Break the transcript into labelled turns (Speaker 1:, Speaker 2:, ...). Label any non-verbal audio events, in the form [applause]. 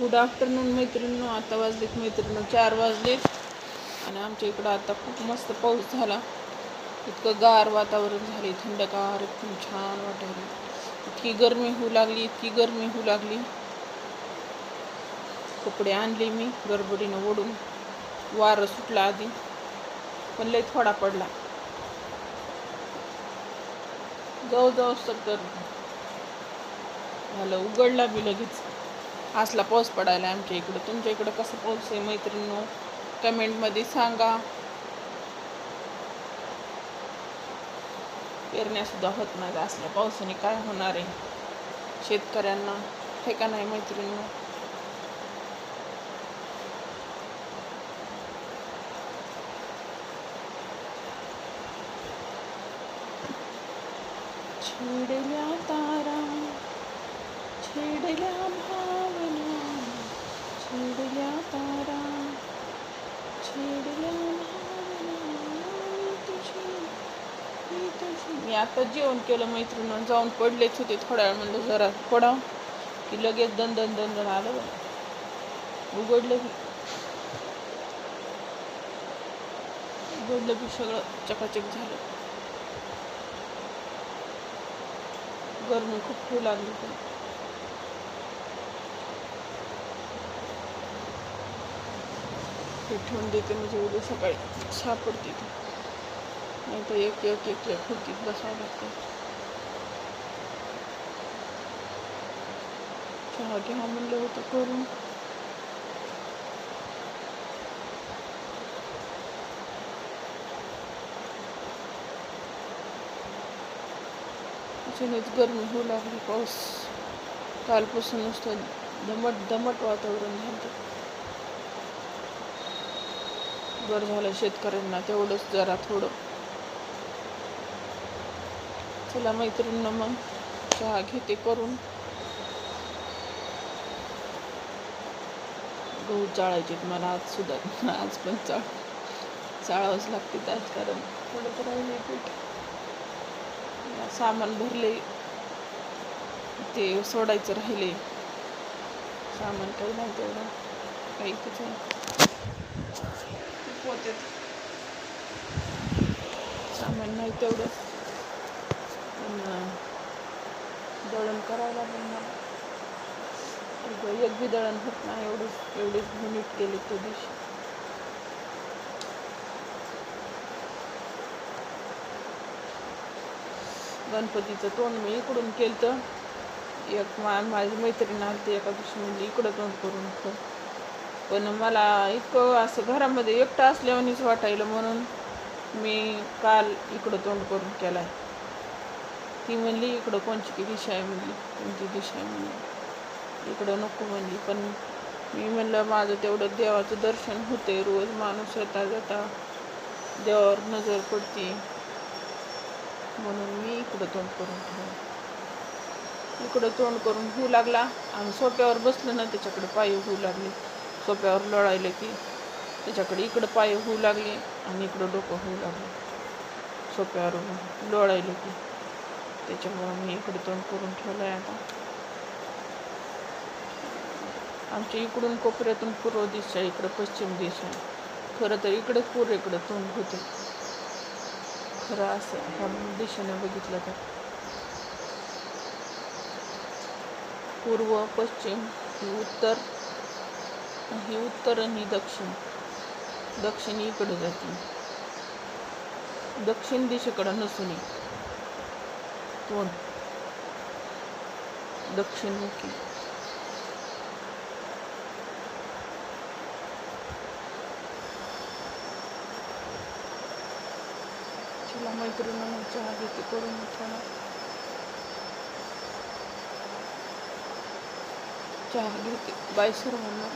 Speaker 1: Good afternoon मैत्रिणींनो आता वाजलेत मैत्रिणी चार वाजलेत आणि आमच्या इकडं आता खूप मस्त पाऊस झाला. इतकं गार वातावरण झाले थंडगार एकदम छान वाटायला. इतकी गरमी होऊ लागली इतकी गरमी होऊ लागली. कपडे आणले मी गडबडीनं ओढून. वारं सुटला आधी पण लय थोडा पडला. जाऊ जाऊ तर झालं उघडला बी लगेच. असला पाऊस पडायला आमच्या इकडं. तुमच्या इकडं कसं पाऊस आहे मैत्रिणींनो? कमेंटमध्ये सांगा. पेरण्यासुद्धा होत नाही असल्या पावसाने काय होणार आहे? शेतकऱ्यांना हे का नाही मैत्रिणींनो? छेडल्या तारा छेडल्या भावना छेडल्या तारा छेडल्या भावना मी तुझी मी आता जेवण केलं मैत्रिणीनं जाऊन पडलेच होते थोड्या वेळ. म्हणलं जरा पडा की लगेच दन दन दन दन आलं बघ. उघडलं की उघडलं की सगळं चकाचक झालं. गरमी खूप खूप लागली पण ते ठेवून देते म्हणजे उद्या सकाळी सापडते ती. नाही तर एक एक एक एक खुर्चीत बसावं लागतं चहा घ्या म्हणलं होतं करून त्याच्यानेच गरमी होऊ लागली पाऊस कालपासून नुसतं दमट दमट वातावरण झालं बरं झालं शेतकऱ्यांना तेवढंच जरा थोडं चला मैत्रिणींना मग चहा घेते करून. गहू चाळायचे मला आज सुद्धा [laughs] आज पण चाळ चाळावंच लागते आज कारण थोडं तर राहिले पीठ. सामान भरले ते सोडायचं राहिले. सामान काही नाही तेवढं काही कुठं पोत्यात सामान नाही तेवढं. दळण करायला लागेल मला एक- एक बी दळण होत नाही एवढंच एवढीच मिनिट केली त्या दिवशी. गणपतीचं तोंड मी इकडून केलं तर एक मा माझी मैत्रीण आली एका दिवशी म्हणजे इकडं तोंड करून पण मला इतकं असं घरामध्ये एकटं असल्यावानीच वाटायला म्हणून मी काल इकडं तोंड करून केलाय. ती म्हणली इकडं कोणची की दिशा आहे? म्हणली कोणती दिशा आहे? म्हणली. इकडं नको म्हणली. पण मी म्हणलं माझं तेवढं देवाचं दर्शन होते रोज माणूस येता जाता देवावर नजर पडते. म्हणून मी इकडं तोंड करून ठेवलं. इकडं तोंड करून होऊ लागला. आणि सोप्यावर बसलं ना त्याच्याकडे पाय होऊ लागले. सोप्यावर लोळायले की त्याच्याकडे इकडं पाय होऊ लागले आणि इकडं डोकं होऊ लागलं. सोप्यावर लोळायले की. त्याच्यामुळं मी इकडे तोंड करून ठेवलं आहे आता. आमच्या इकडून कोपऱ्यातून पूर्व दिशा इकडं पश्चिम दिशा. खरं तर इकडंच पूर्वेकडं तोंड होते. खरं असं ह्या दिशेने बघितलं तर. पूर्व पश्चिम ही उत्तर ही उत्तर आणि दक्षिण. दक्षिण इकडे जाते. दक्षिण दिशेकडं नसून. तोंड दक्षिणमुखी चला मैत्रिणींना चहा घेते करून थोडा चहा घेते बाय सर्वांना